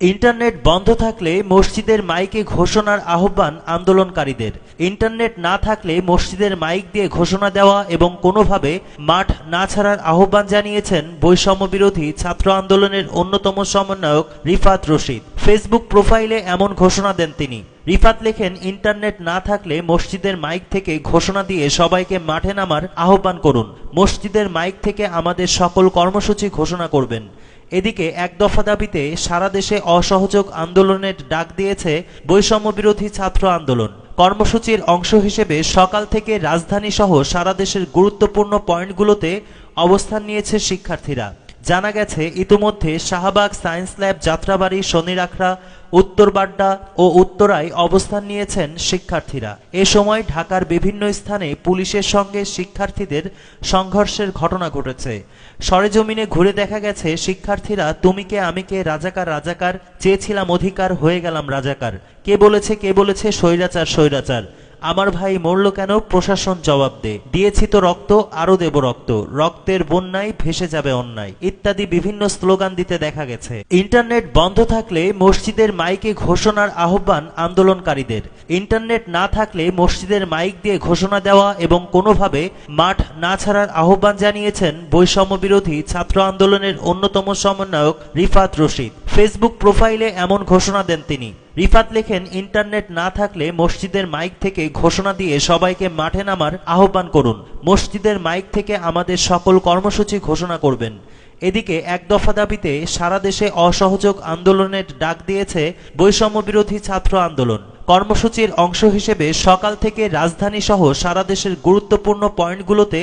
Internet বন্ধ থাকলে মসজিদের মাইকে ঘোষণার আহ্বান আন্দোলনকারীদের। ইন্টারনেট না থাকলে মসজিদের মাইক দিয়ে ঘোষণা দেওয়া এবং কোনোভাবে মাঠ না ছাড়ার আহ্বান জানিয়েছেন বৈষম্য বিরোধী ছাত্র আন্দোলনের অন্যতম সমন্বয়ক রিফাত রশিদ। ফেসবুক প্রোফাইলে এমন ঘোষণা দেন তিনি। রিফাত লেখেন, ইন্টারনেট না থাকলে মসজিদের মাইক থেকে ঘোষণা দিয়ে সবাইকে মাঠে নামার আহ্বান করুন। মসজিদের মাইক থেকে আমাদের সকল কর্মসূচি ঘোষণা করবেন। এদিকে এক দফা দাবিতে সারা দেশে অসহযোগ আন্দোলনের ডাক দিয়েছে বৈষম্য বিরোধী ছাত্র আন্দোলন। কর্মসূচির অংশ হিসেবে সকাল থেকে রাজধানী সহ সারা দেশের গুরুত্বপূর্ণ পয়েন্টগুলোতে অবস্থান নিয়েছে শিক্ষার্থীরা। জানা গেছে, ইতোমধ্যে শাহবাগ সায়েন্স ল্যাব যাত্রাবাড়ি শনি শনিরাখড়া, উত্তরবাড্ডা ও উত্তরায় অবস্থান নিয়েছেন শিক্ষার্থীরা। এ সময় ঢাকার বিভিন্ন স্থানে পুলিশের সঙ্গে শিক্ষার্থীদের সংঘর্ষের ঘটনা ঘটেছে। সরেজমিনে ঘুরে দেখা গেছে, শিক্ষার্থীরা, তুমি কে, আমি কে, রাজাকার রাজাকার, চেয়েছিলাম অধিকার, হয়ে গেলাম রাজাকার। কে বলেছে কে বলেছে, স্বৈরাচার স্বৈরাচার। আমার ভাই মরল কেন? প্রশাসন জবাব দে। দিয়েছি তো রক্ত, আরও দেব রক্ত। রক্তের বন্যায় ভেসে যাবে অন্যায়। ইত্যাদি বিভিন্ন স্লোগান দিতে দেখা গেছে। ইন্টারনেট বন্ধ থাকলে মসজিদের মাইকে ঘোষণার আহ্বান আন্দোলনকারীদের। ইন্টারনেট না থাকলে মসজিদের মাইক দিয়ে ঘোষণা দেওয়া এবং কোনোভাবে মাঠ না ছাড়ার আহ্বান জানিয়েছেন বৈষম্য বিরোধী ছাত্র আন্দোলনের অন্যতম সমন্বয়ক রিফাত রশিদ। ফেসবুক প্রোফাইলে এমন ঘোষণা দেন তিনি। রিফাত লেখেন, ইন্টারনেট না থাকলে মসজিদের মাইক থেকে ঘোষণা দিয়ে সবাইকে মাঠে নামার আহ্বান করুন। মসজিদের মাইক থেকে আমাদের সকল কর্মসূচি ঘোষণা করবেন। এদিকে এক দফা দাবিতে সারা দেশে অসহযোগ আন্দোলনের ডাক দিয়েছে বৈষম্য বিরোধী ছাত্র আন্দোলন। কর্মসূচির অংশ হিসেবে সকাল থেকে রাজধানী সহ সারা দেশের গুরুত্বপূর্ণ পয়েন্টগুলোতে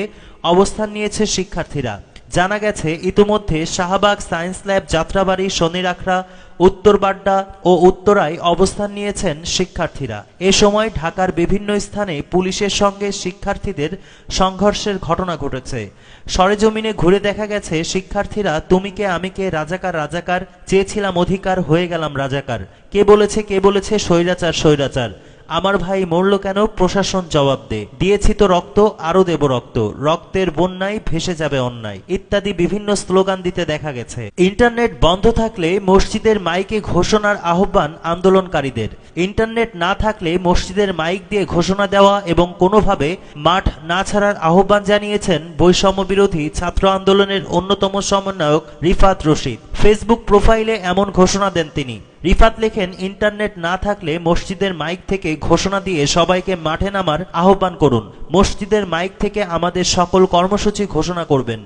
অবস্থান নিয়েছে শিক্ষার্থীরা। জানা গেছে, ইতোমধ্যে শাহবাগ সায়েন্স ল্যাব যাত্রাবাড়ি, শনিরাখড়া, উত্তরবাড্ডা ও উত্তরায় অবস্থান নিয়েছেন শিক্ষার্থীরা। এ সময় ঢাকার বিভিন্ন স্থানে পুলিশের সঙ্গে শিক্ষার্থীদের সংঘর্ষের ঘটনা ঘটেছে। সরেজমিনে ঘুরে দেখা গেছে, শিক্ষার্থীরা, তুমি কে, আমি কে, রাজাকার রাজাকার, চেয়েছিলাম অধিকার, হয়ে গেলাম রাজাকার। কে বলেছে কে বলেছে, স্বৈরাচার স্বৈরাচার। আমার ভাই মরল কেন? প্রশাসন জবাব দে। দিয়েছি তো রক্ত, আরও দেব রক্ত। রক্তের বন্যায় ভেসে যাবে অন্যায়। ইত্যাদি বিভিন্ন স্লোগান দিতে দেখা গেছে। ইন্টারনেট বন্ধ থাকলে মসজিদের মাইকে ঘোষণার আহ্বান আন্দোলনকারীদের। ইন্টারনেট না থাকলে মসজিদের মাইক দিয়ে ঘোষণা দেওয়া এবং কোনোভাবে মাঠ না ছাড়ার আহ্বান জানিয়েছেন বৈষম্য বিরোধী ছাত্র আন্দোলনের অন্যতম সমন্বয়ক রিফাত রশিদ। ফেসবুক প্রোফাইলে এমন ঘোষণা দেন তিনি। রিফাত লেখেন, ইন্টারনেট না থাকলে মসজিদের মাইক থেকে ঘোষণা দিয়ে সবাইকে মাঠে নামার আহ্বান করুন। মসজিদের মাইক থেকে আমাদের সকল কর্মসূচি ঘোষণা করবেন।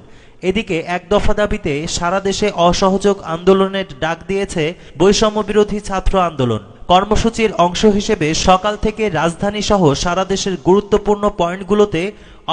এদিকে এক দফা দাবিতে সারা দেশে অসহযোগ আন্দোলনের ডাক দিয়েছে বৈষম্য বিরোধী ছাত্র আন্দোলন। কর্মসূচির অংশ হিসেবে সকাল থেকে রাজধানী সহ সারা দেশের গুরুত্বপূর্ণ পয়েন্টগুলোতে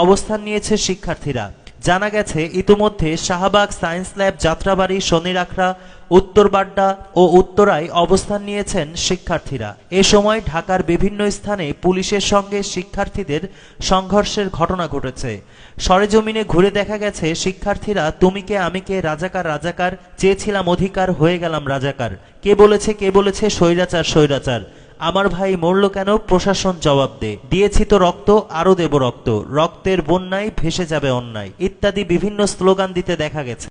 অবস্থান নিয়েছে শিক্ষার্থীরা। জানা গেছে, ইতোমধ্যে শাহবাগ সায়েন্স ল্যাব যাত্রাবাড়ি, শনিরাখড়া, উত্তরবাড্ডা ও উত্তরায় অবস্থান নিয়েছেন শিক্ষার্থীরা। এ সময় ঢাকার বিভিন্ন স্থানে পুলিশের সঙ্গে শিক্ষার্থীদের সংঘর্ষের ঘটনা ঘটেছে। সরেজমিনে ঘুরে দেখা গেছে, শিক্ষার্থীরা, তুমি কে, আমি কে, রাজাকার রাজাকার, চেয়েছিলাম অধিকার, হয়ে গেলাম রাজাকার। কে বলেছে কে বলেছে, স্বৈরাচার স্বৈরাচার। আমার ভাই মরল কেন? প্রশাসন জবাব দে। দিয়েছি তো রক্ত, আরও দেব রক্ত। রক্তের বন্যায় ভেসে যাবে অন্যায়। ইত্যাদি বিভিন্ন স্লোগান দিতে দেখা গেছে।